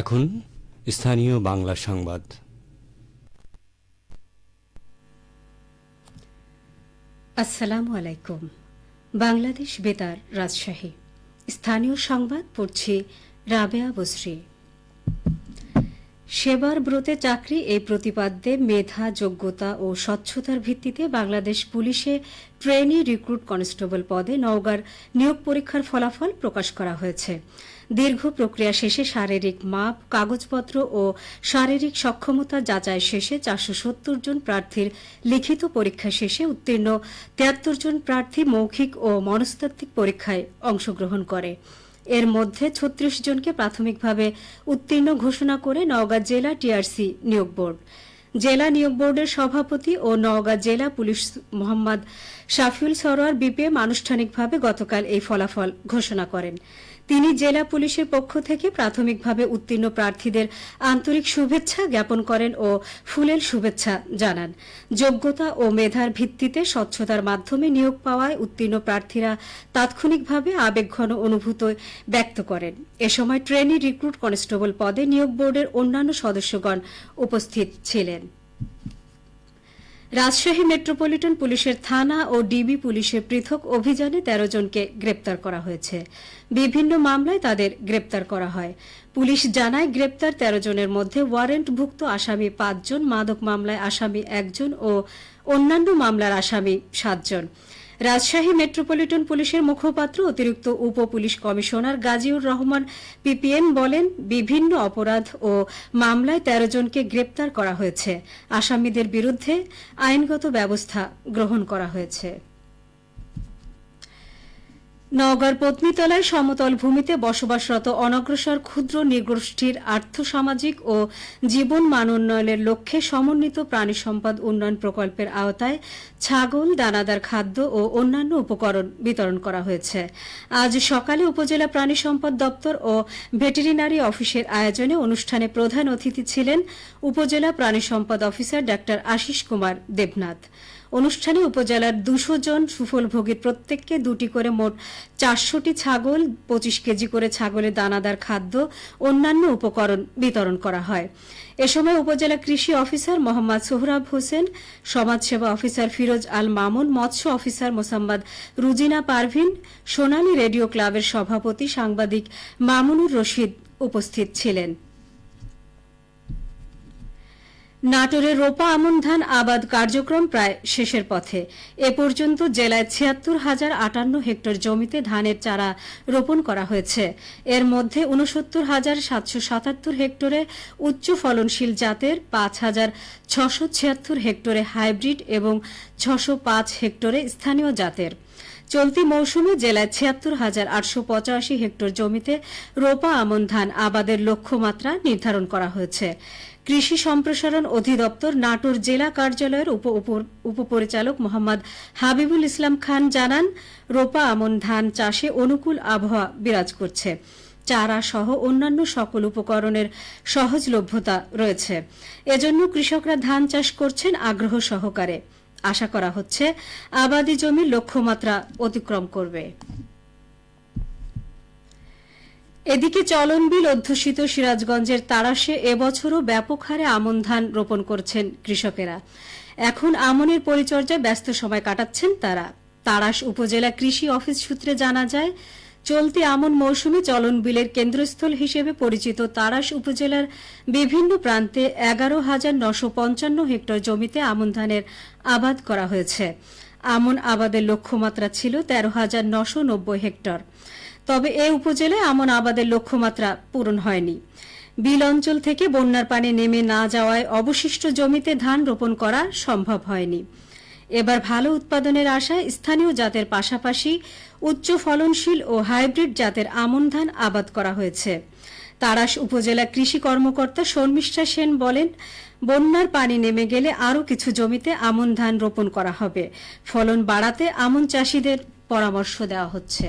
এখন স্থানীয় বাংলা সংবাদ। আসসালামু আলাইকুম। বাংলাদেশ বেতার রাজশাহী। স্থানীয় সংবাদ পড়ছে রাবেয়া বসরি সেবার ব্রতে চাকরি এই প্রতিপাদ্যে মেধা, যোগ্যতা ও স্বচ্ছতার ভিত্তিতে বাংলাদেশ পুলিশে ট্রেনি রিক্রুট কনস্টেবল পদে নওগাঁর নিয়োগ পরীক্ষার ফলাফল প্রকাশ করা হয়েছে। দীর্ঘ প্রক্রিয়া শেষে শারীরিক মাপ, কাগজপত্র ও শারীরিক সক্ষমতা যাচাই শেষে চারশো সত্তর জন প্রার্থীর লিখিত পরীক্ষা শেষে উত্তীর্ণ তিয়াত্তর জন প্রার্থী মৌখিক ও মনস্তাত্ত্বিক পরীক্ষায় অংশগ্রহণ করে। এর মধ্যে ছত্রিশ জনকে প্রাথমিকভাবে উত্তীর্ণ ঘোষণা করে নওগাঁ জেলা টিআরসি নিয়োগ বোর্ড। জেলা নিয়োগ বোর্ডের সভাপতি ও নওগাঁ জেলা পুলিশ মোহাম্মদ শাফিউল সরোয়ার বিপিএম আনুষ্ঠানিকভাবে গতকাল এই ফলাফল ঘোষণা করেন। তিনি জেলা পুলিশের পক্ষ থেকে প্রাথমিকভাবে উত্তীর্ণ প্রার্থীদের আন্তরিক শুভেচ্ছা জ্ঞাপন করেন ও ফুলেল শুভেচ্ছা জানান। যোগ্যতা ও মেধার ভিত্তিতে স্বচ্ছতার মাধ্যমে নিয়োগ পাওয়ায় উত্তীর্ণ প্রার্থীরা তাৎক্ষণিকভাবে আবেগঘন অনুভূত ব্যক্ত করেন। এ সময় ট্রেনি রিক্রুট কনস্টেবল পদে নিয়োগ বোর্ডের অন্যান্য সদস্যগণ উপস্থিত ছিলেন। রাজশাহী মেট্রোপলিটন পুলিশের থানা ও ডিবি পুলিশের পৃথক অভিযানে তেরো জনকে গ্রেপ্তার করা হয়েছে। বিভিন্ন মামলায় তাদের গ্রেপ্তার করা হয়। পুলিশ জানায়, গ্রেপ্তার তেরো জনের মধ্যে ওয়ারেন্টভুক্ত আসামি পাঁচজন, মাদক মামলায় আসামি একজন ও অন্যান্য মামলার আসামি সাতজন। রাজশাহী মেট্রোপলিটন পুলিশের মুখপাত্র, অতিরিক্ত উপ police commissioner Gaziur Rahman PPM বলেন, বিভিন্ন অপরাধ ও মামলায় তেরো জনকে গ্রেপ্তার করা হয়েছে। আসামিদের বিরুদ্ধে আইনগত ব্যবস্থা গ্রহণ করা হয়েছে। নওগাঁর পত্নীতলায় সমতল ভূমিতে বসবাসরত অনগ্রসর ক্ষুদ্র নৃগোষ্ঠীর আর্থসামাজিক ও জীবন মান উন্নয়নের লক্ষ্যে সমন্বিত প্রাণী সম্পদ উন্নয়ন প্রকল্পের আওতায় ছাগল, দানাদার খাদ্য ও অন্যান্য উপকরণ বিতরণ করা হয়েছে। আজ সকালে উপজেলা প্রাণী সম্পদ দপ্তর ও ভেটেরিনারি অফিসের আয়োজনে অনুষ্ঠানে প্রধান অতিথি ছিলেন উপজেলা প্রাণী সম্পদ অফিসার ডা আশিস কুমার দেবনাথ। অনুষ্ঠানে উপজেলার দুশো জন সুফলভোগীর প্রত্যেককে দুটি করে মোট চারশোটি ছাগল, পঁচিশ কেজি করে ছাগলের দানাদার খাদ্য, অন্যান্য উপকরণ বিতরণ করা হয়। এ সময় উপজেলা কৃষি অফিসার মোহাম্মদ সোহরাব হোসেন, সমাজসেবা অফিসার ফিরোজ আল মামুন, মৎস্য অফিসার মোসাম্মদ রুজিনা পারভিন, সোনালী রেডিও ক্লাবের সভাপতি সাংবাদিক মামুনুর রশিদ উপস্থিত ছিলেন। নাটোরের রোপা আমন ধান আবাদ কার্যক্রম প্রায় শেষের পথে। এ পর্যন্ত জেলায় ছিয়াত্তর হাজার আটান্ন হেক্টর জমিতে ধানের চারা রোপণ করা হয়েছে। এর মধ্যে উনসত্তর হাজার সাতশো সাতাত্তর হেক্টরে উচ্চ ফলনশীল জাতের, পাঁচ হাজার ছশো ছিয়াত্তর হেক্টরে হাইব্রিড এবং ছশো পাঁচ হেক্টরে স্থানীয় জাতের। চলতি মৌসুমে জেলায় ছিয়াত্তর হাজার আটশো পঁচাশি হেক্টর জমিতে রোপা, আমন ধান, আবাদের লক্ষ্যমাত্রা নির্ধারণ করা হয়েছে। কৃষি সম্প্রসারণ অধিদপ্তর নাটোর জেলা কার্যালয়ের উপ উপপরিচালক মোহাম্মদ হাবিবুল ইসলাম খান জানান, রোপা, আমন ধান চাষে অনুকূল আবহাওয়া বিরাজ করছে। চারা সহ অন্যান্য সকল উপকরণের সহজলভ্যতা রয়েছে। এজন্য কৃষকরা ধান চাষ করছেন আগ্রহ সহকারে। আশা করা হচ্ছে। আবাদি জমির লক্ষ্যমাত্রা অতিক্রম করবে। এদিকে চলনবিল অধ্যুষিত সিরাজগঞ্জের তারাশে এবছরও ব্যাপক হারে আমন ধান রোপণ করছেন কৃষকেরা। এখন আমনের পরিচর্যায় ব্যস্ত সময় কাটাচ্ছেন তারা। তারাস উপজেলা কৃষি অফিস সূত্রে জানা যায় চলতি আমন মৌসুমে চলন বিলের কেন্দ্রস্থল হিসেবে পরিচিত তারাস উপজেলার বিভিন্ন প্রান্তে এগারো হাজার নশো পঞ্চান্ন হেক্টর জমিতে আমন ধানের আবাদ করা হয়েছে। আমন আবাদের লক্ষ্যমাত্রা ছিল তেরো হাজার নশো নব্বই হেক্টর। তবে এ উপজেলায় আমন আবাদের লক্ষ্যমাত্রা পূরণ হয়নি। বিল অঞ্চল থেকে বন্যার পানি নেমে না যাওয়ায় অবশিষ্ট জমিতে ধান রোপণ করা সম্ভব হয়নি। এবার ভালো উৎপাদনের আশায় স্থানীয় জাতের পাশাপাশি উচ্চ ফলনশীল ও হাইব্রিড জাতের আমন ধান আবাদ করা হয়েছে। তারাস উপজেলা কৃষি কর্মকর্তা শর্মিষ্ঠা সেন বলেন, বন্যার পানি নেমে গেলে আরও কিছু জমিতে আমন ধান রোপণ করা হবে। ফলন বাড়াতে আমন চাষিদের পরামর্শ দেওয়া হচ্ছে।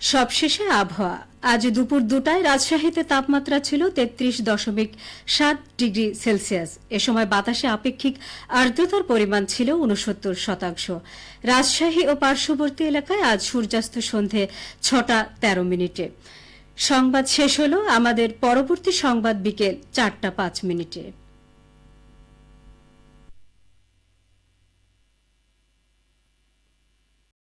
সবশেষে আবহাওয়া। আজ দুপুর দুটায় রাজশাহীতে তাপমাত্রা ছিল তেত্রিশ দশমিক সাত ডিগ্রি সেলসিয়াস। এ সময় বাতাসে আপেক্ষিক আর্দ্রতার পরিমাণ ছিল উনসত্তর শতাংশ। রাজশাহী ও পার্শ্ববর্তী এলাকায় আজ সূর্যাস্ত সন্ধে ছটা তেরো মিনিটে। সংবাদ শেষ হলো আমাদের পরবর্তী সংবাদ বিকেল চারটা পাঁচ মিনিটে।